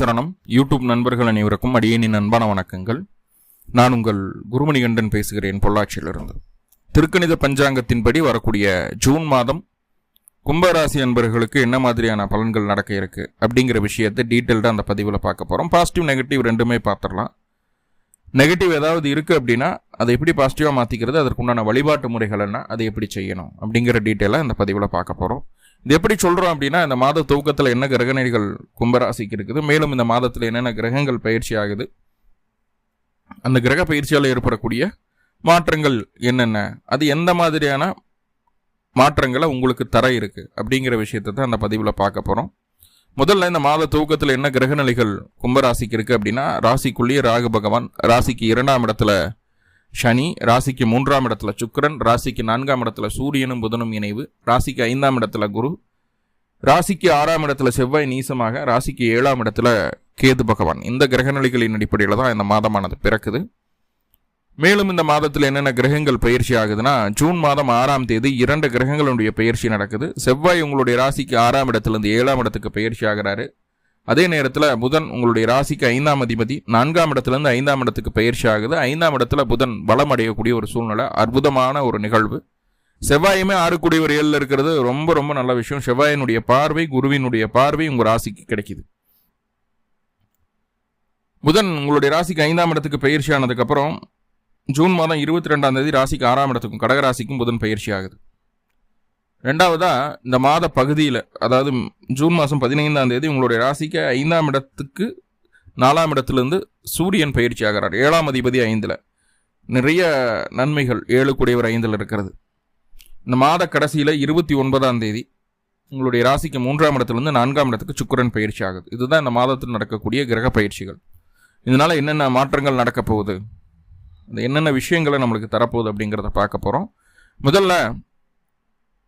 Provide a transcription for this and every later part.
சரணம். யூடியூப் நண்பர்கள் அனைவருக்கும் அடியேனின் அன்பான வணக்கங்கள். நான் உங்கள் குருமணிகண்டன் பேசுகிறேன் பொள்ளாச்சியிலிருந்து. திருக்கணித பஞ்சாங்கத்தின்படி வரக்கூடிய ஜூன் மாதம் கும்பராசி நண்பர்களுக்கு என்ன மாதிரியான பலன்கள் நடக்க இருக்கு அப்படிங்கிற விஷயத்தை டீட்டெயில்டாக அந்த பதிவில் பார்க்க போகிறோம் பாசிட்டிவ் நெகட்டிவ் ரெண்டுமே பார்த்துடலாம். நெகட்டிவ் ஏதாவது இருக்குது அப்படின்னா அதை எப்படி பாசிட்டிவாக மாற்றிக்கிறது அதற்குண்டான வழிபாட்டு முறைகள் என்ன அதை எப்படி செய்யணும் அப்படிங்கிற டீட்டெயிலாக இந்த பதிவில் பார்க்க போகிறோம் இது எப்படி சொல்கிறோம் அப்படின்னா இந்த மாத துவக்கத்தில் என்ன கிரகணிகள் கும்பராசிக்கு இருக்குது மேலும் இந்த மாதத்தில் என்னென்ன கிரகங்கள் பயிற்சி ஆகுது அந்த கிரக பயிற்சியால் ஏற்படக்கூடிய மாற்றங்கள் என்னென்ன அது எந்த மாதிரியான மாற்றங்களை உங்களுக்கு தர இருக்கு அப்படிங்கிற விஷயத்தை தான் அந்த பதிவில் பார்க்க போகிறோம் முதல்ல இந்த மாத துவக்கத்தில் என்ன கிரகநிலைகள் கும்பராசிக்கு இருக்குது அப்படின்னா ராசிக்குள்ளேயே ராகு பகவான் ராசிக்கு இரண்டாம் இடத்துல சனி ராசிக்கு மூன்றாம் இடத்துல சுக்கரன் ராசிக்கு நான்காம் இடத்துல சூரியனும் புதனும் இணைவு ராசிக்கு ஐந்தாம் இடத்துல குரு ராசிக்கு ஆறாம் இடத்துல செவ்வாய் நீசமாக ராசிக்கு ஏழாம் இடத்துல கேது பகவான். இந்த கிரகநிலைகளின் அடிப்படையில் தான் இந்த மாதமானது பிறக்குது. மேலும் இந்த மாதத்தில் என்னென்ன கிரகங்கள் பயிற்சி ஆகுதுன்னா ஜூன் மாதம் ஆறாம் தேதி இரண்டு கிரகங்களுடைய பயிற்சி நடக்குது. செவ்வாய் உங்களுடைய ராசிக்கு ஆறாம் இடத்துலேருந்து ஏழாம் இடத்துக்கு பயிற்சி ஆகிறாரு. அதே நேரத்தில் புதன் உங்களுடைய ராசிக்கு ஐந்தாம் அதிபதி நான்காம் இடத்துலேருந்து ஐந்தாம் இடத்துக்கு பயிற்சி ஆகுது. ஐந்தாம் இடத்துல புதன் பலம் அடையக்கூடிய ஒரு சூழ்நிலை அற்புதமான ஒரு நிகழ்வு. செவ்வாயுமே ஆறுக்குடைய ஒரு ஏழில் இருக்கிறது. ரொம்ப ரொம்ப நல்ல விஷயம். செவ்வாயினுடைய பார்வை குருவினுடைய பார்வை உங்கள் ராசிக்கு கிடைக்குது. புதன் உங்களுடைய ராசிக்கு ஐந்தாம் இடத்துக்கு பயிற்சி ஆனதுக்கப்புறம் ஜூன் மாதம் இருபத்தி ரெண்டாம் தேதி ராசிக்கு ஆறாம் இடத்துக்கும் கடகராசிக்கும் புதன் பயிற்சி ஆகுது. ரெண்டாவதா இந்த மாத பகுதியில் அதாவது ஜூன் மாதம் பதினைந்தாம் தேதி உங்களுடைய ராசிக்கு ஐந்தாம் இடத்துக்கு நாலாம் இடத்துலேருந்து சூரியன் பயிற்சி ஆகிறார். ஏழாம் அதிபதி ஐந்தில். நிறைய நன்மைகள் ஏழு கூடியவர் ஐந்தில் இருக்கிறது. இந்த மாத கடைசியில் இருபத்தி ஒன்பதாம் தேதி உங்களுடைய ராசிக்கு மூன்றாம் இடத்துலேருந்து நான்காம் இடத்துக்கு சுக்கரன் பயிற்சி ஆகுது. இதுதான் இந்த மாதத்தில் நடக்கக்கூடிய கிரக பயிற்சிகள். இதனால் என்னென்ன மாற்றங்கள் நடக்க போகுது? என்னென்ன விஷயங்களை நம்மளுக்கு தரப்போகுது அப்படிங்கிறத பார்க்க போகிறோம் முதல்ல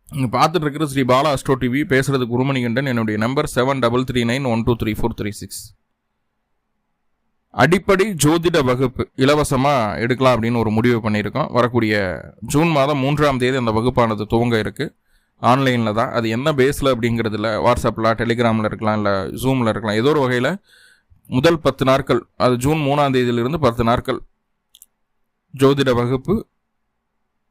நீங்கள் பார்த்துட்டு இருக்கிற ஸ்ரீ பாலா அஸ்ட்ரோ டிவி பேசுகிறது குருமணிகண்டன் என்னுடைய number seven double three nine one two three four three six அடிப்படை ஜோதிட வகுப்பு இலவசமாக எடுக்கலாம் அப்படின்னு ஒரு முடிவு பண்ணியிருக்கோம். வரக்கூடிய ஜூன் மாதம் மூன்றாம் தேதி அந்த வகுப்பானது துவங்க இருக்குது ஆன்லைனில் தான். அது என்ன பேஸில் அப்படிங்கிறதுல வாட்ஸ்அப்பில் டெலிகிராமில் இருக்கலாம் இல்லை ஜூமில் இருக்கலாம். ஏதோ ஒரு வகையில் முதல் பத்து நாட்கள் அது ஜூன் மூணாம் தேதியிலிருந்து பத்து நாட்கள் ஜோதிட வகுப்பு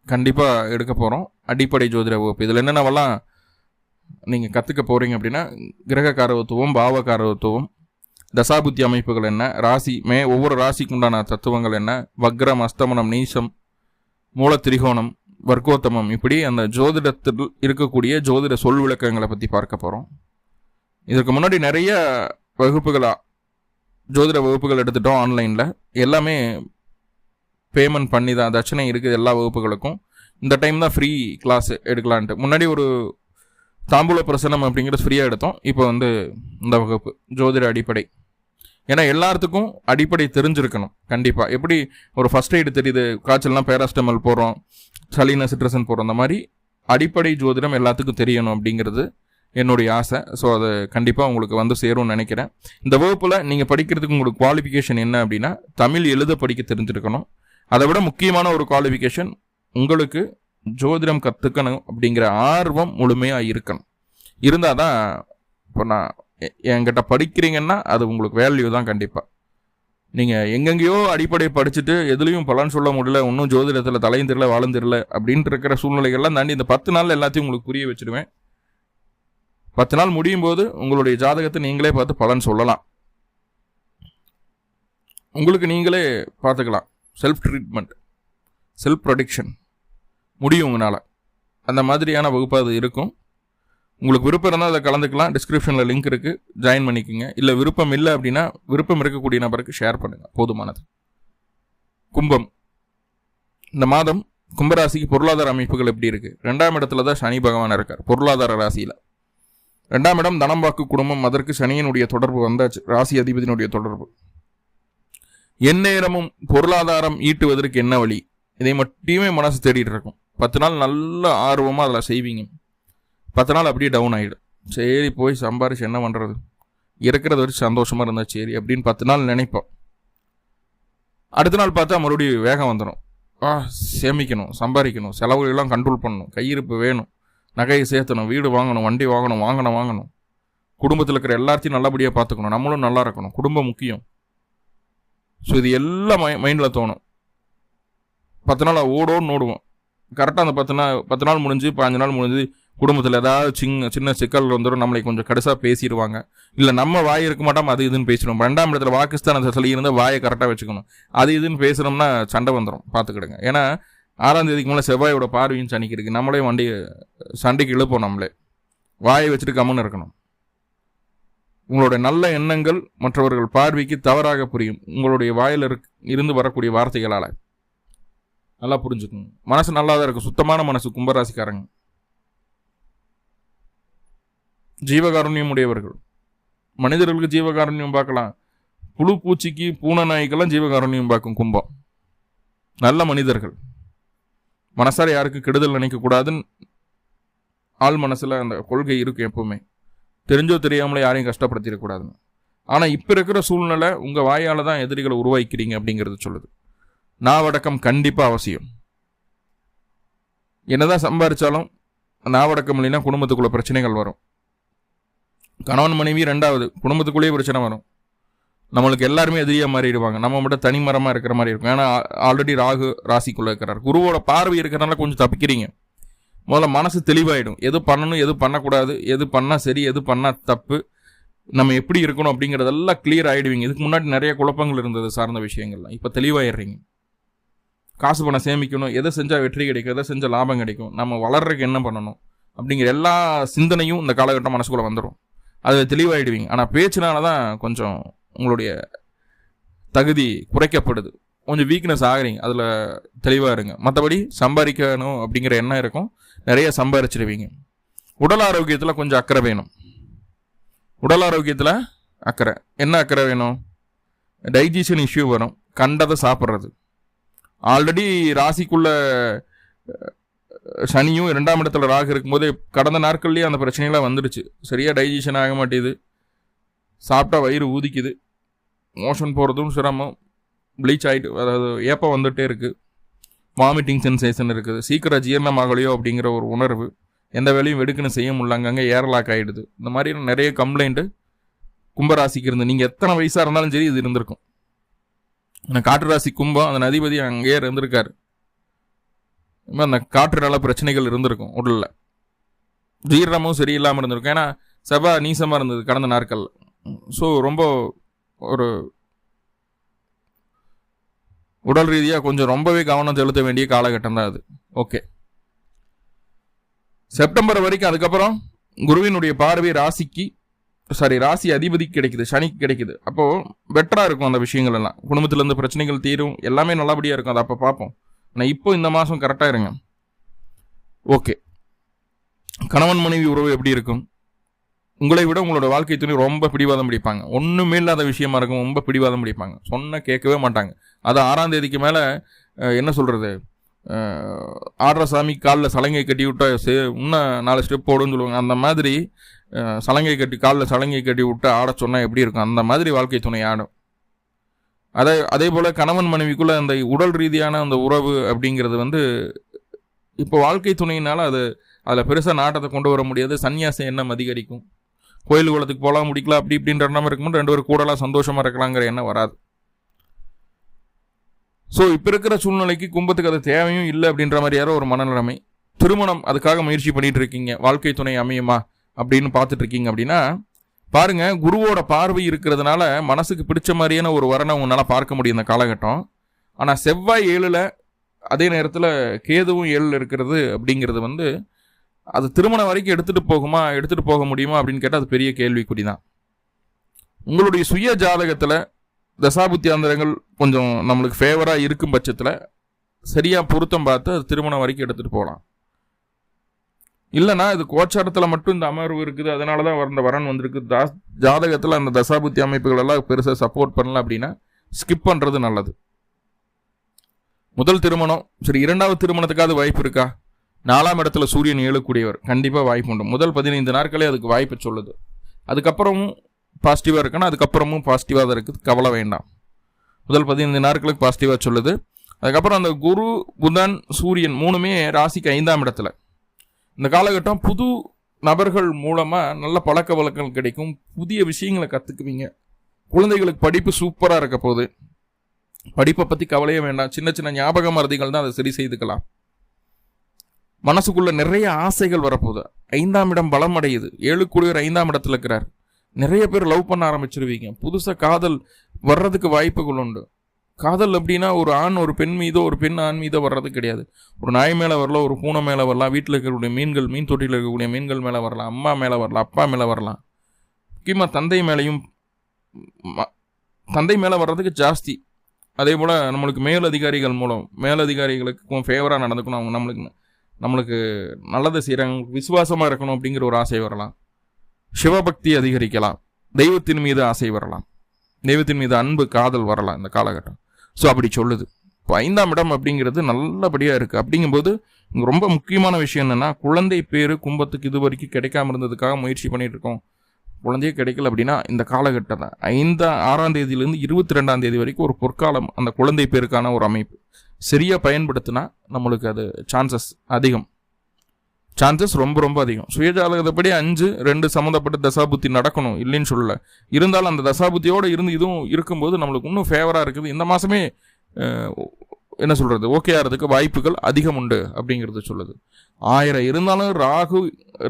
கண்டிப்பாக எடுக்க போகிறோம் அடிப்படை ஜோதிட வகுப்பு. இதில் என்னென்னவெல்லாம் நீங்கள் கற்றுக்க போகிறீங்க அப்படின்னா கிரக காரவத்துவம் பாவ காரவத்துவம் தசாபுத்தி அமைப்புகள் என்ன ராசி மே ஒவ்வொரு ராசிக்கு உண்டான தத்துவங்கள் என்ன வக்ரம் அஸ்தமனம் நீசம் மூலத்திரிகோணம் வர்க்கோத்தமம் இப்படி அந்த ஜோதிடத்தில் இருக்கக்கூடிய ஜோதிட சொல் விளக்கங்களை பற்றி பார்க்க போகிறோம் இதற்கு முன்னாடி நிறைய வகுப்புகளாக ஜோதிட வகுப்புகள் எடுத்துட்டோம் ஆன்லைனில் எல்லாமே பேமெண்ட் பண்ணி தான் தட்சணை இருக்குது எல்லா வகுப்புகளுக்கும். இந்த டைம் தான் ஃப்ரீ கிளாஸ் எடுக்கலான்ட்டு. முன்னாடி ஒரு தாம்பூல பிரசனம் அப்படிங்கிறது ஃப்ரீயாக எடுத்தோம். இப்போ வந்து இந்த வகுப்பு ஜோதிட அடிப்படை. ஏன்னா எல்லாத்துக்கும் அடிப்படை தெரிஞ்சிருக்கணும். கண்டிப்பாக எப்படி ஒரு ஃபஸ்ட் எய்டு தெரியுது காய்ச்சல்னா பேராஸ்டமல் போடுறோம் சலின சிட்ரசன் போடுறோம் அந்த மாதிரி அடிப்படை ஜோதிடம் எல்லாத்துக்கும் தெரியணும் அப்படிங்கிறது என்னுடைய ஆசை. ஸோ அது கண்டிப்பாக உங்களுக்கு வந்து சேரும்னு நினைக்கிறேன். இந்த வகுப்பில் நீங்கள் படிக்கிறதுக்கு உங்களுக்கு குவாலிஃபிகேஷன் என்ன அப்படின்னா தமிழ் எழுத படிக்க தெரிஞ்சிருக்கணும். அதை விட முக்கியமான ஒரு குவாலிஃபிகேஷன் உங்களுக்கு ஜோதிடம் கற்றுக்கணும் அப்படிங்கிற ஆர்வம் முழுமையாக இருக்கணும். இருந்தால் தான் இப்போ நான் என்கிட்ட படிக்கிறீங்கன்னா அது உங்களுக்கு வேல்யூ தான் கண்டிப்பாக நீங்கள் எங்கெங்கேயோ அடிப்படை படிச்சுட்டு எதுலேயும் பலன் சொல்ல முடியல இன்னும் ஜோதிடத்தில் தலையும் தெரியல வாழும் தெரியல அப்படின்ட்டு இருக்கிற சூழ்நிலைகள்லாம் தாண்டி இந்த பத்து நாள் எல்லாத்தையும் உங்களுக்கு புரிய வச்சிருவேன். பத்து நாள் முடியும் போது உங்களுடைய ஜாதகத்தை நீங்களே பார்த்து பலன் சொல்லலாம். உங்களுக்கு நீங்களே பார்த்துக்கலாம். செல்ஃப் ட்ரீட்மெண்ட் செல்ஃப் ப்ரொடெக்ஷன் முடியும் உங்களால். அந்த மாதிரியான வகுப்பு அது இருக்கும். உங்களுக்கு விருப்பம் இருந்தால் அதை கலந்துக்கலாம். டிஸ்கிரிப்ஷனில் லிங்க் இருக்குது ஜாயின் பண்ணிக்கோங்க. இல்லை விருப்பம் இல்லை அப்படின்னா விருப்பம் இருக்கக்கூடிய நபருக்கு ஷேர் பண்ணுங்கள் போதுமானது. கும்பம். இந்த மாதம் கும்பராசிக்கு பொருளாதார அமைப்புகள் எப்படி இருக்குது ரெண்டாம் இடத்துல தான் சனி பகவான் இருக்கார். பொருளாதார ராசியில். ரெண்டாம் இடம் தனம் வாக்கு குடும்பம். அதற்கு சனியினுடைய தொடர்பு வந்தாச்சு. ராசி அதிபதியினுடைய தொடர்பு. எந்நேரமும் பொருளாதாரம் ஈட்டுவதற்கு என்ன வழி? இதை மட்டுமே மனசு தேடிட்டு இருக்கும். பத்து நாள் நல்ல ஆர்வமாக அதில் செய்வீங்க. பத்து நாள் அப்படியே டவுன் ஆகிடும் சரி போய் சம்பாரிச்சு என்ன பண்ணுறது இருக்கிறத வரைக்கும் சந்தோஷமாக இருந்தால் சரி அப்படின்னு பத்து நாள் நினைப்போம். அடுத்த நாள் பார்த்தா மறுபடியும் வேகம் வந்துடும் ஆ சேமிக்கணும் சம்பாதிக்கணும் செலவுகளெல்லாம் கண்ட்ரோல் பண்ணணும். கையிருப்பு வேணும். நகையை சேர்த்தணும் வீடு வாங்கணும் வண்டி வாங்கணும் வாங்கணும் வாங்கணும். குடும்பத்தில் இருக்கிற எல்லாத்தையும் நல்லபடியாக பார்த்துக்கணும். நம்மளும் நல்லா இருக்கணும். குடும்பம் முக்கியம். ஸோ இது எல்லாம் மை மைண்டில் தோணும். பத்து நாள் ஓடோன்னு ஓடுவோம். கரெக்டாக அந்த பத்து நாள் பத்து நாள் முடிஞ்சு பாஞ்சு நாள் முடிஞ்சு குடும்பத்தில் ஏதாவது சின்ன சின்ன சிக்கல் வந்துடும் நம்மளை கொஞ்சம் கடைசாக பேசிடுவாங்க. இல்லை நம்ம வாய் இருக்க மாட்டோம் அது இதுன்னு பேசிடுவோம். ரெண்டாம் இடத்துல பாகிஸ்தான் சொல்லி இருந்தால் வாயை கரெக்டாக வச்சுக்கணும். அது இதுன்னு பேசுனோம்னா சண்டை வந்துடும் பார்த்துக்கிடுங்க. ஏன்னா ஆறாம் தேதிக்கு மேலே செவ்வாயோட பார்வையும் சனிக்கு இருக்குது நம்மளே வண்டி சண்டைக்கு இழுப்போம் நம்மளே. வாயை வச்சுட்டு கம்முன்னு இருக்கணும். உங்களுடைய நல்ல எண்ணங்கள் மற்றவர்கள் பார்வைக்கு தவறாக புரியும். உங்களுடைய வாயில் இருந்து வரக்கூடிய வார்த்தைகளால். நல்லா புரிஞ்சுக்கணும். மனசு நல்லா தான் இருக்கும் சுத்தமான மனசு கும்பராசிக்காரங்க. ஜீவகாருண்யம் உடையவர்கள். மனிதர்களுக்கு ஜீவகாருண்யம் பார்க்கலாம். புழு பூச்சிக்கு பூனை நாய்க்கெல்லாம் ஜீவகாருண்யம் பார்க்கும் கும்பம். நல்ல மனிதர்கள். மனசார யாருக்கு கெடுதல் நினைக்கக்கூடாதுன்னு ஆள் மனசில் அந்த கொள்கை இருக்கும் எப்பவுமே. தெரிஞ்சோ தெரியாமலே யாரையும் கஷ்டப்படுத்திடக்கூடாதுன்னு. ஆனால் இப்போ இருக்கிற சூழ்நிலை உங்கள் வாயால் தான் எதிரிகளை உருவாக்கிறீங்க அப்படிங்கிறது சொல்லுது. நாவடக்கம் கண்டிப்பாக அவசியம். என்னதான் சம்பாதிச்சாலும் நாவடக்கம் இல்லைன்னா குடும்பத்துக்குள்ள பிரச்சனைகள் வரும். கணவன் மனைவி ரெண்டாவது குடும்பத்துக்குள்ளேயே பிரச்சனை வரும். நம்மளுக்கு எல்லாருமே எதிரியாக மாறிடுவாங்க. நம்ம மட்டும் தனிமரமாக இருக்கிற மாதிரி இருக்கும். ஏன்னா ஆல்ரெடி ராகு ராசிக்குள்ளே இருக்கிறார். குருவோட பார்வை இருக்கிறனால கொஞ்சம் தப்பிக்கிறீங்க. முதல்ல மனசு தெளிவாயிடும். எது பண்ணணும் எது பண்ணக்கூடாது எது பண்ணால் சரி எது பண்ணால் தப்பு நம்ம எப்படி இருக்கணும் அப்படிங்கிறதெல்லாம் கிளியர் ஆகிடுவீங்க இதுக்கு முன்னாடி நிறைய குழப்பங்கள் இருந்தது சார்ந்த விஷயங்கள்லாம். இப்போ தெளிவாயிடுறீங்க. காசு பணம் சேமிக்கணும். எதை செஞ்சால் வெற்றி கிடைக்கும் எதை செஞ்சால் லாபம் கிடைக்கும் நம்ம வளர்றதுக்கு என்ன பண்ணணும் அப்படிங்கிற எல்லா சிந்தனையும் இந்த காலகட்டம் மனசுக்குள்ளே வந்துடும் அது தெளிவாயிடுவீங்க. ஆனால் பேச்சினால தான் கொஞ்சம் உங்களுடைய தகுதி குறைக்கப்படுது. கொஞ்சம் வீக்னஸ் ஆகுறீங்க. அதில் தெளிவாக இருங்க. மற்றபடி சம்பாதிக்கணும் அப்படிங்கிற எண்ணம் இருக்கும். நிறைய சம்பாரிச்சிடுவீங்க உடல் ஆரோக்கியத்தில் கொஞ்சம் அக்கறை வேணும். உடல் ஆரோக்கியத்தில் அக்கறை. என்ன அக்கறை வேணும்? டைஜஷன் இஷ்யூ வரும். கண்டதை சாப்பிட்றது. ஆல்ரெடி ராசிக்குள்ள சனியும் இரண்டாம் இடத்துல ராகு இருக்கும்போது கடந்த நாட்கள்லேயே அந்த பிரச்சனைலாம் வந்துடுச்சு. சரியாக டைஜஷன் ஆக மாட்டேது. சாப்பிட்டா வயிறு ஊதிக்குது. மோஷன் போகிறதும் சிரமம். ப்ளீச் ஆகிட்டு அதாவது ஏப்பம் வந்துகிட்டே இருக்குது வாமிட்டிங் சென்சேஷன் இருக்குது. சீக்கிரம் ஜீரணமாகலையோ அப்படிங்கிற ஒரு உணர்வு எந்த வேலையும் வெடுக்குன்னு செய்ய முடியல அங்கங்கே ஏர்லாக் ஆகிடுது இந்த மாதிரி நிறைய கம்ப்ளைண்ட்டு கும்பராசிக்கு இருந்து நீங்கள் எத்தனை வயசாக இருந்தாலும் சரி இது இருந்திருக்கும். ஆனால் காற்று ராசி கும்பம் அந்த நதிபதி அங்கேயே இருந்திருக்காரு. அந்த காற்று பிரச்சனைகள் இருந்திருக்கும் உடலில். ஜீரணமும் சரியில்லாமல் இருந்திருக்கும். ஏன்னா செவ்வாய் நீசமாக இருந்தது கடந்த நாட்களில். ஸோ ரொம்ப ஒரு உடல் ரீதியாக கொஞ்சம் ரொம்பவே கவனம் செலுத்த வேண்டிய காலகட்டம் தான் அது. ஓகே செப்டம்பர் வரைக்கும் அதுக்கப்புறம் குருவினுடைய பார்வை ராசிக்கு சாரி ராசி அதிபதிக்கு கிடைக்குது சனிக்கு கிடைக்குது. அப்போது பெட்டராக இருக்கும் அந்த விஷயங்கள் எல்லாம். குடும்பத்திலேருந்து பிரச்சனைகள் தீரும் எல்லாமே நல்லபடியாக இருக்கும். அதை அப்போ பார்ப்போம். ஆனால் இப்போ இந்த மாதம் கரெக்டாக இருங்க. ஓகே கணவன் மனைவி உறவு எப்படி இருக்கும்? உங்களை விட உங்களோட வாழ்க்கை துணை ரொம்ப பிடிவாதம் பிடிப்பாங்க. ஒன்றுமே இல்லாத விஷயமா இருக்கும் ரொம்ப பிடிவாதம் பிடிப்பாங்க. சொன்ன கேட்கவே மாட்டாங்க. அது ஆறாம் தேதிக்கு மேலே என்ன சொல்கிறது ஆடுற சாமி காலில் சலங்கை கட்டி விட்டா சே இன்னும் நாலு ஸ்டெப் போடுன்னு சொல்லுவாங்க. அந்த மாதிரி சலங்கை கட்டி காலில் சலங்கை கட்டி விட்டு ஆட சொன்னால் எப்படி இருக்கும்? அந்த மாதிரி வாழ்க்கை துணை ஆடும். அதே அதே போல் கணவன் மனைவிக்குள்ளே அந்த உடல் ரீதியான அந்த உறவு அப்படிங்கிறது வந்து இப்போ வாழ்க்கை துணையினால் அது அதில் பெருசாக நாட்டத்தை கொண்டு வர முடியாது. சன்னியாசம் எண்ணம் அதிகரிக்கும். கோயில் குளத்துக்கு போகலாம் முடிக்கலாம் அப்படி இப்படின்ற எண்ணம் இருக்கும்போது ரெண்டு பேரும் கூடலாம் சந்தோஷமாக இருக்கலாங்கிற எண்ணம் வராது. ஸோ இப்போ இருக்கிற சூழ்நிலைக்கு கும்பத்துக்கு அது தேவையும் இல்லை அப்படின்ற மாதிரியான ஒரு மனநிலைமை. திருமணம் அதுக்காக முயற்சி பண்ணிட்டு இருக்கீங்க. வாழ்க்கை துணை அமையுமா அப்படின்னு பார்த்துட்டு இருக்கீங்க அப்படின்னா பாருங்க குருவோட பார்வை இருக்கிறதுனால மனசுக்கு பிடிச்ச மாதிரியான ஒரு வரனை உங்களால் பார்க்க முடியும் இந்த காலகட்டம். ஆனால் செவ்வாய் ஏழில் அதே நேரத்தில் கேதுவும் ஏழில் இருக்கிறது அப்படிங்கிறது வந்து அது திருமணம் வரைக்கும் எடுத்துகிட்டு போகுமா எடுத்துகிட்டு போக முடியுமா அப்படின்னு கேட்டால் அது பெரிய கேள்விக்குறி தான் உங்களுடைய சுய ஜாதகத்தில் தசாபுத்தியாந்திரங்கள் கொஞ்சம் நம்மளுக்கு ஃபேவராக இருக்கும் பட்சத்தில் சரியாக பொருத்தம் பார்த்து அது திருமணம் வரைக்கும் எடுத்துகிட்டு போகலாம் இல்லைனா இது கோச்சாரத்தில் மட்டும் இந்த அமர்வு இருக்குது அதனால தான் அந்த வரன் வந்திருக்கு. தா ஜாதகத்தில் அந்த தசாபுத்தி அமைப்புகள் எல்லாம் பெருசாக சப்போர்ட் பண்ணல அப்படின்னா ஸ்கிப் பண்ணுறது நல்லது. முதல் திருமணம் சரி இரண்டாவது திருமணத்துக்காவது வாய்ப்பு இருக்கா? நாலாம் இடத்துல சூரியன் எழக்கூடியவர் கண்டிப்பாக வாய்ப்பு உண்டு. முதல் பதினைந்து நாட்களே அதுக்கு வாய்ப்பு சொல்லுது. அதுக்கப்புறமும் பாசிட்டிவாக இருக்குன்னா அதுக்கப்புறமும் பாசிட்டிவாக தான் இருக்குது. கவலை வேண்டாம். முதல் பதினைந்து நாட்களுக்கு பாசிட்டிவாக சொல்லுது. அதுக்கப்புறம் அந்த குரு புதன் சூரியன் மூணுமே ராசிக்கு ஐந்தாம் இடத்துல. இந்த காலகட்டம் புது நபர்கள் மூலமாக நல்ல பழக்க வழக்கங்கள் கிடைக்கும். புதிய விஷயங்களை கற்றுக்குவீங்க குழந்தைகளுக்கு படிப்பு சூப்பராக இருக்க போகுது. படிப்பை பற்றி கவலையே வேண்டாம். சின்ன சின்ன ஞாபக மருதிகள் தான் அதை சரி செய்துக்கலாம். மனசுக்குள்ள நிறைய ஆசைகள் வரப்போகுது. ஐந்தாம் இடம் பலம் அடையுது. ஏழு கூடியவர் ஐந்தாம் இடத்துல இருக்கிறார். நிறைய பேர் லவ் பண்ண ஆரம்பிச்சிருவீங்க. புதுசாக காதல் வர்றதுக்கு வாய்ப்புகள் உண்டு. காதல் அப்படின்னா ஒரு ஆண் ஒரு பெண் மீதோ ஒரு பெண் ஆண் மீதோ வர்றது கிடையாது. ஒரு நாய் மேலே வரலாம் ஒரு பூனை மேலே வரலாம் வீட்டில் இருக்கக்கூடிய மீன்கள் மீன் தொட்டியில் இருக்கக்கூடிய மீன்கள் மேலே வரலாம் அம்மா மேலே வரலாம் அப்பா மேலே வரலாம். முக்கியமாக தந்தை மேலேயும் ம- தந்தை மேலே வர்றதுக்கு ஜாஸ்தி. அதே போல் நம்மளுக்கு மேலதிகாரிகள் மூலம் மேலதிகாரிகளுக்கும் ஃபேவராக நடந்துக்கணும் அவங்க நம்மளுக்கு நம்மளுக்கு நல்லது செய்கிறாங்க விசுவாசமாக இருக்கணும் அப்படிங்கிற ஒரு ஆசை வரலாம். சிவபக்தி அதிகரிக்கலாம். தெய்வத்தின் மீது ஆசை வரலாம். தெய்வத்தின் மீது அன்பு காதல் வரலாம் இந்த காலகட்டம். ஸோ அப்படி சொல்லுது. இப்போ ஐந்தாம் இடம் அப்படிங்கிறது நல்லபடியாக இருக்குது அப்படிங்கும்போது ரொம்ப முக்கியமான விஷயம் என்னென்னா குழந்தை பேர் கும்பத்துக்கு இது வரைக்கும் கிடைக்காம இருந்ததுக்காக முயற்சி பண்ணிகிட்டு இருக்கோம். குழந்தையே கிடைக்கல அப்படின்னா இந்த காலகட்டம் தான். ஐந்தா ஆறாம் தேதியிலேருந்து இருபத்தி ரெண்டாம் தேதி வரைக்கும் ஒரு பொற்காலம் அந்த குழந்தை பேருக்கான ஒரு அமைப்பு. சரியாக பயன்படுத்தினா நம்மளுக்கு அது சான்சஸ் அதிகம். சான்சஸ் ரொம்ப ரொம்ப அதிகம். சுயஜாதகத்தைப்படி அஞ்சு ரெண்டு சம்மந்தப்பட்ட தசாபுத்தி நடக்கணும் இல்லைன்னு சொல்லல. இருந்தாலும் அந்த தசாபுத்தியோடு இருந்து இதுவும் இருக்கும்போது நம்மளுக்கு இன்னும் ஃபேவராக இருக்குது. இந்த மாதமே என்ன சொல்கிறது ஓகே ஆகிறதுக்கு வாய்ப்புகள் அதிகம் உண்டு அப்படிங்கிறது சொல்லுது. ஆயிரம் இருந்தாலும் ராகு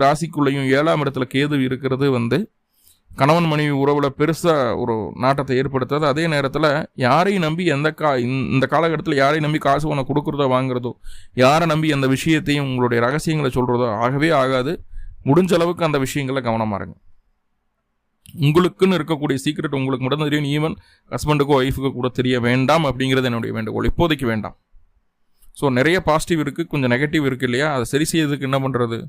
ராசிக்குள்ளேயும் ஏழாம் இடத்துல கேது இருக்கிறது வந்து கணவன் மனைவி உறவுல பெருசாக ஒரு நாட்டத்தை ஏற்படுத்தாது. அதே நேரத்தில் யாரையும் நம்பி எந்த கா இந்த- காலகட்டத்தில் யாரையும் நம்பி காசு உனக்கு கொடுக்குறதோ வாங்குறதோ யாரை நம்பி அந்த விஷயத்தையும் உங்களுடைய ரகசியங்களை சொல்கிறதோ ஆகவே ஆகாது. முடிஞ்ச அளவுக்கு அந்த விஷயங்களை கவனமாக இருங்க. உங்களுக்குன்னு இருக்கக்கூடிய சீக்ரெட் உங்களுக்கு மட்டும் தெரியும். ஈவன் ஹஸ்பண்டுக்கோ ஒய்ஃபுக்கோ கூட தெரிய வேண்டாம் அப்படிங்கிறது என்னுடைய வேண்டுகோள். இப்போதைக்கு வேண்டாம். ஸோ நிறைய பாசிட்டிவ் இருக்குது கொஞ்சம் நெகட்டிவ் இருக்குது இல்லையா? அதை சரி செய்யறதுக்கு என்ன பண்ணுறது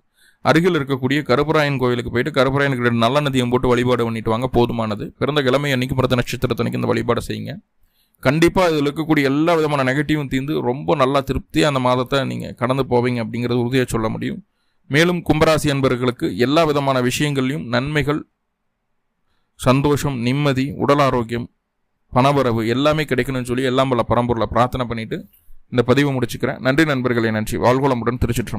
அருகில் இருக்கக்கூடிய கருப்பராயன் கோயிலுக்கு போயிட்டு கருப்பராயனுக்கு ரெண்டு நல்ல நதியம் போட்டு வழிபாடு பண்ணிட்டு வாங்க போதுமானது. பிறந்த கிழமை அன்னைக்கு பிறந்த நட்சத்திரத்தனைக்கு இந்த வழிபாடு செய்யுங்க. கண்டிப்பாக இதில் இருக்கக்கூடிய எல்லா விதமான நெகட்டிவும் தீர்ந்து ரொம்ப நல்லா திருப்தியாக அந்த மாதத்தை நீங்கள் கடந்து போவீங்க அப்படிங்கிறது உறுதியாக சொல்ல முடியும். மேலும் கும்பராசி அன்பர்களுக்கு எல்லா விதமான விஷயங்கள்லையும் நன்மைகள் சந்தோஷம் நிம்மதி உடல் ஆரோக்கியம் பணவரவு எல்லாமே கிடைக்கணும்னு சொல்லி எல்லாம் பல பரம்பொருளை பிரார்த்தனை பண்ணிவிட்டு இந்த பதிவை முடிச்சுக்கிறேன். நன்றி நண்பர்களே நன்றி. வாழ்வளமுடன் திருச்சிட்டு